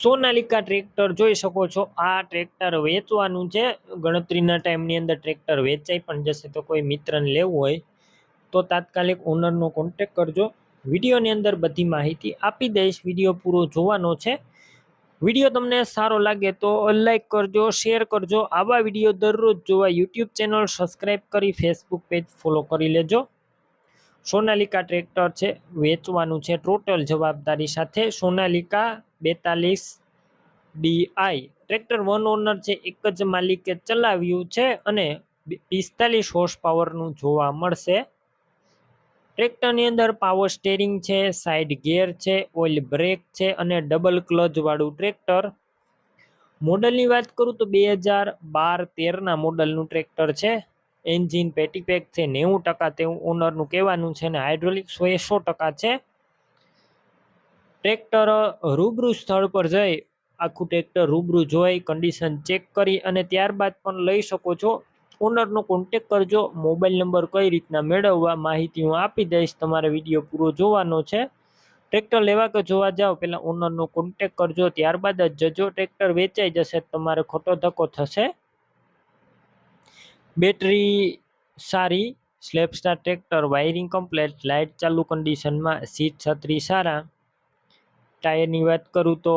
Sonalika tractor જોઈ શકો છો. આ ટ્રેક્ટર વેચવાનું છે. ગણતરીના ટાઈમની અંદર ટ્રેક્ટર વેચાઈ પણ જશે તો કોઈ મિત્રને લેવું હોય તો તાત્કાલિક ઓનરનો કોન્ટેક કરજો. વિડીયોની અંદર બધી માહિતી આપી દઈશ. વીડિયો પૂરો જોવાનો છે. વીડિયો તમને સારો લાગે તો લાઈક કરજો શેર કરજો. આવા વીડિયો દરરોજ જોવા યુટ્યુબ ચેનલ સબસ્ક્રાઈબ કરી ફેસબુક પેજ ફોલો કરી લેજો. સોનાલિકા ટ્રેક્ટર છે, વેચવાનું છે ટોટલ જવાબદારી સાથે સોનાલિકા બેતાલીસ ડીઆઈ ટ્રેક્ટર વન ઓનર છે, એક જ માલિકે ચલાવ્યું છે અને પિસ્તાલીસ હોર્સ પાવરનું જોવા મળશે. ટ્રેક્ટરની અંદર પાવર સ્ટેરિંગ છે સાઇડ ગેર છે ઓઇલ બ્રેક છે અને ડબલ ક્લચવાળું ટ્રેક્ટર. મોડલની વાત કરું તો બે હજાર બાર તેરના મોડલનું ટ્રેક્ટર છે. એન્જિન પેટીપેક છે, નેવું ટકા તેવું ઓનરનું કહેવાનું છે અને હાઇડ્રોલિક સો એ સો ટકા છે. ટ્રેક્ટર રૂબરૂ સ્થળ પર જઈ, આખું ટ્રેક્ટર રૂબરૂ જોઈ કન્ડિશન ચેક કરી અને ત્યારબાદ પણ લઈ શકો છો. ઓનરનો કોન્ટેક કરજો, મોબાઈલ નંબર કઈ રીતના મેળવવા માહિતી હું આપી દઈશ, તમારે વીડિયો પૂરો જોવાનો છે. ટ્રેક્ટર લેવા કે જોવા જાઓ, પહેલાં ઓનરનો કોન્ટેક કરજો, ત્યારબાદ જ જજો, ટ્રેક્ટર વેચાઈ જશે, તમારે ખોટો ધક્કો થશે. બેટરી સારી start tractor, wiring complete, light ચાલુ કન્ડિશનમાં, સીટ છત્રી સારા. ટાયરની વાત કરું તો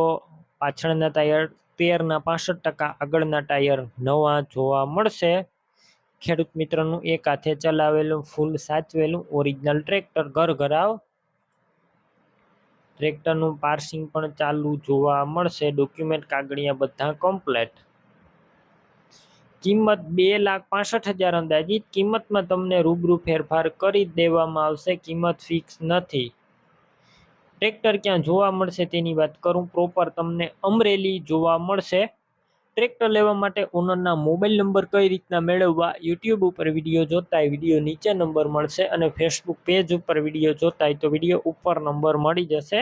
પાછળના ટાયર તેરના પાસઠ ટકા, આગળના ટાયર નવા જોવા મળશે. ખેડૂત મિત્રનું એક હાથે ચલાવેલું, ફૂલ સાચવેલું, ઓરિજિનલ ટ્રેક્ટર ઘર ઘરાવ ટ્રેક્ટરનું પાર્સિંગ પણ ચાલુ જોવા મળશે. ડોક્યુમેન્ટ કાગળિયા બધા કમ્પ્લેટ. કિંમત બે લાખ પાસઠ હજાર અંદાજિત. કિંમતમાં તમને રૂબરૂ ફેરફાર કરી દેવામાં આવશે. કિંમત ફિક્સ નથી. ટ્રેક્ટર ક્યાં જોવા મળશે તેની વાત કરું. પ્રોપર તમને અમરેલી જોવા મળશે. ટ્રેક્ટર લેવા માટે ઓનરના મોબાઈલ નંબર કઈ રીતના મેળવવા યુટ્યુબ ઉપર વીડિયો જોતાય વીડિયો નીચે નંબર મળશે અને ફેસબુક પેજ ઉપર વીડિયો જોતાય તો વીડિયો ઉપર નંબર મળી જશે.